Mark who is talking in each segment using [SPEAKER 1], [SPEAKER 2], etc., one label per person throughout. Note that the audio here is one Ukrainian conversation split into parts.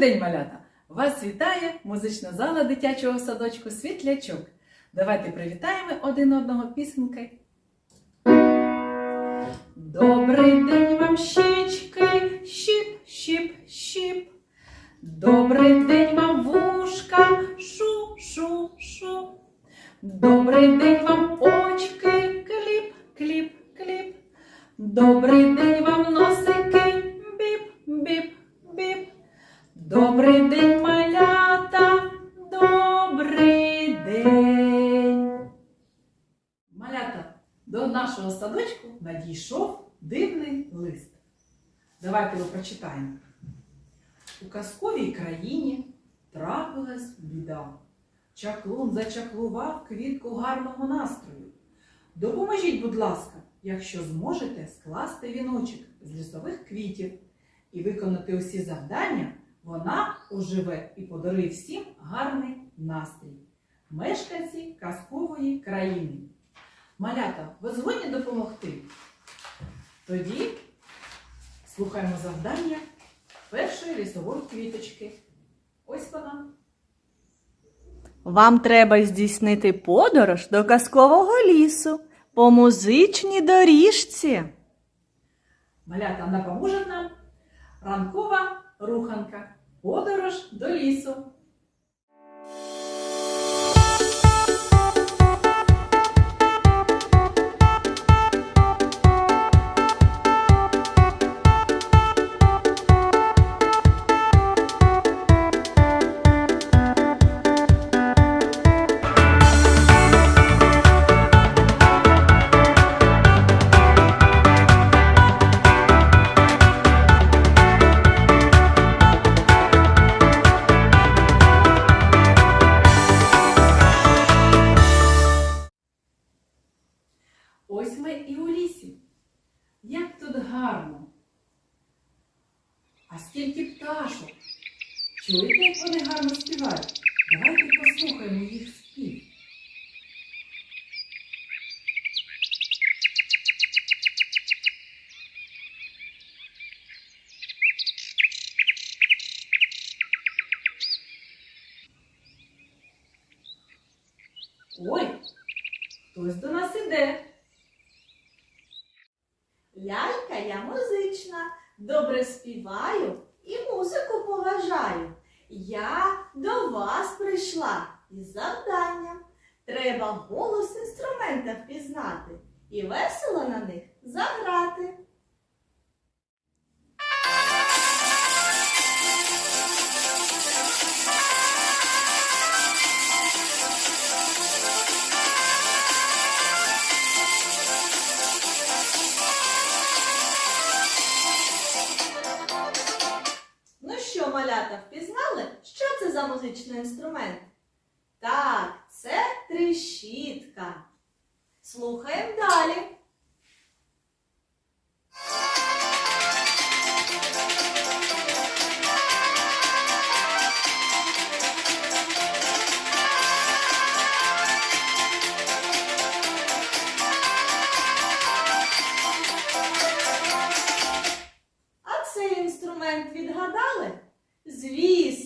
[SPEAKER 1] день, малята! Вас вітає музична зала дитячого садочку Світлячок. Давайте привітаємо один одного пісенькою. Добрий день вам, щічки, щіп, щіп, щіп. Добрий день вам, вушка, шу, шу, шу. Добрий день до нашого садочку надійшов дивний лист. Давайте його прочитаємо. У казковій країні трапилась біда. Чаклун зачаклував квітку гарного настрою. Допоможіть, будь ласка, якщо зможете скласти віночок з лісових квітів і виконати усі завдання, вона оживе і подарує всім гарний настрій. Мешканці казкової країни. Малята, ви згодні допомогти? Тоді слухаємо завдання першої лісової квіточки. Ось вона.
[SPEAKER 2] Вам треба здійснити подорож до казкового лісу по музичній доріжці.
[SPEAKER 1] Малята допоможе нам ранкова руханка. Подорож до лісу. Чуєте, як вони гарно співають? Давайте послухаємо їх спів. Ой, хтось до нас іде.
[SPEAKER 3] Лялька я музична, добре співаю музику поважаю. Я до вас прийшла із завданням. Треба голос інструмента впізнати і весело на них заграти. Інструмент? Так, це трещітка. Слухаємо далі.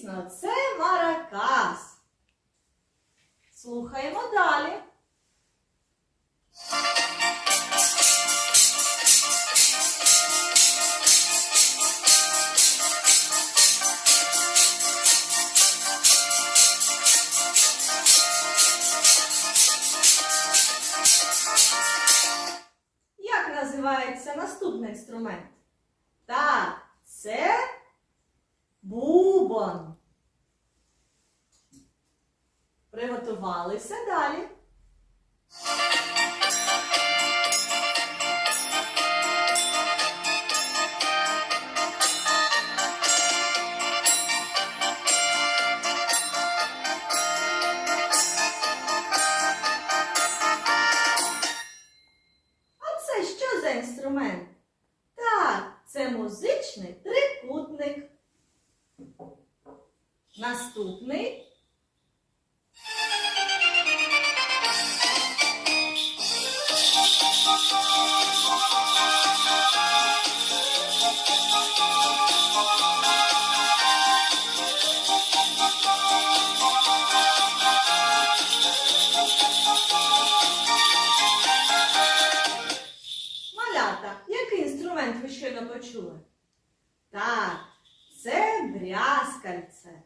[SPEAKER 3] Звісно, це маракас. Слухаємо далі. Як називається наступний інструмент? Так, це бубон. Приготувалися далі. Який інструмент ви щойно почули? Так, це брязкальце.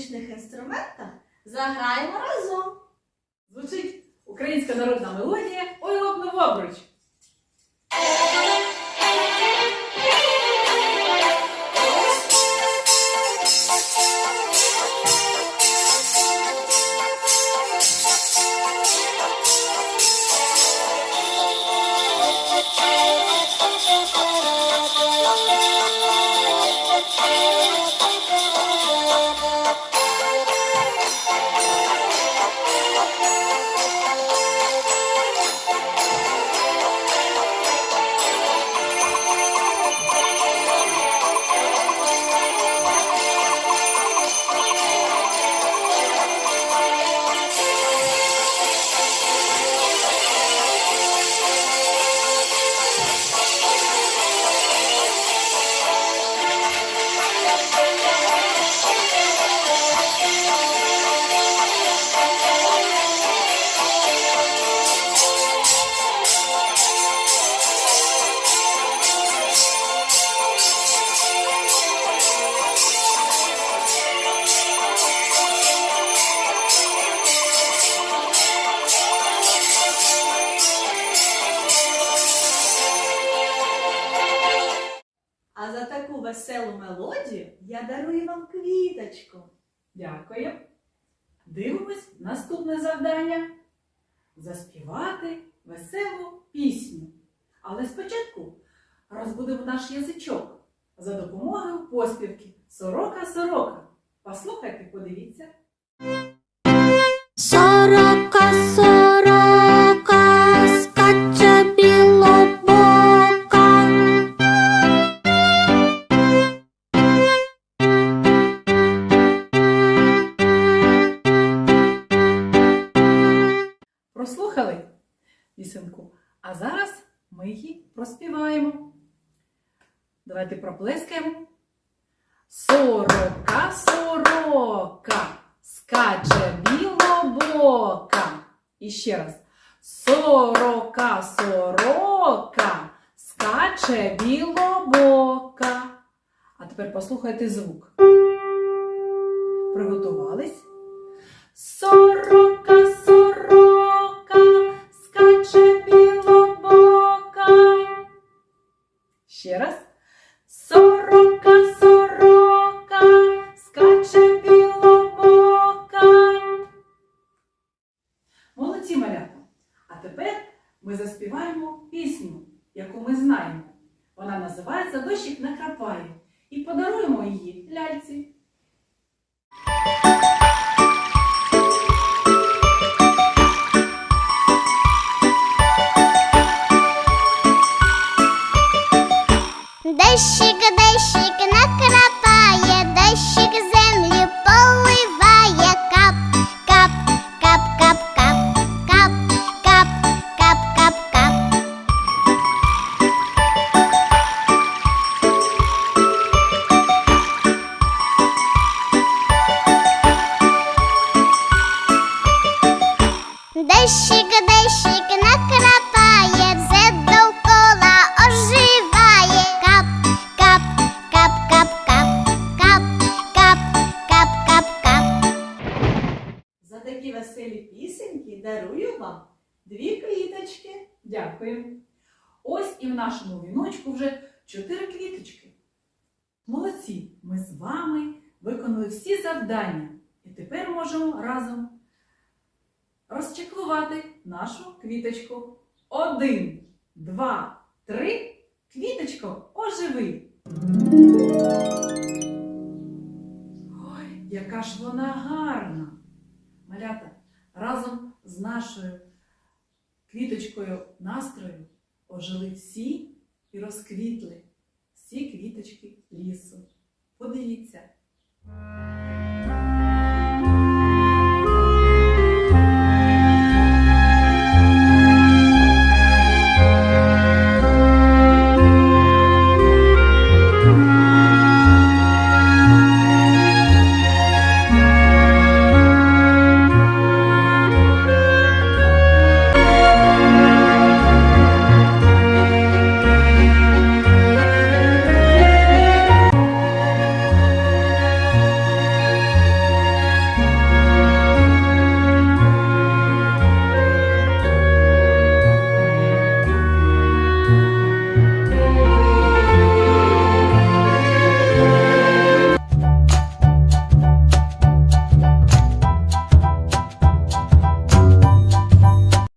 [SPEAKER 3] Музичних інструментах заграємо разом.
[SPEAKER 1] Звучить українська народна мелодія Ой обруч.
[SPEAKER 3] Веселу мелодію я дарую вам квіточку.
[SPEAKER 1] Дякую. Дивимось наступне завдання. Заспівати веселу пісню. Але спочатку розбудемо наш язичок за допомогою поспівки Сорока сорока. Послухайте, подивіться.
[SPEAKER 4] Сорока,
[SPEAKER 1] Давайте проплескаємо. Сорока, сорока, скаче білобока. І ще раз. Сорока, сорока, скаче білобока. А тепер послухайте звук. Приготувались? Сорока, знаємо. Вона називається Дощик накрапає. І подаруємо її ляльці.
[SPEAKER 4] Дощик, накрапає, все оживає. Кап, кап, кап, кап, кап, кап, кап, кап, кап, кап.
[SPEAKER 3] За такі веселі пісеньки дарую вам дві квіточки.
[SPEAKER 1] Дякую. Ось і в нашому віночку вже чотири квіточки. Молодці! Ми з вами виконали всі завдання. І тепер можемо разом розчеклувати нашу квіточку. Один, два, три. Квіточко, оживи. Ой, яка ж вона гарна! Малята, разом з нашою квіточкою настрою ожили всі і розквітли всі квіточки лісу. Подивіться.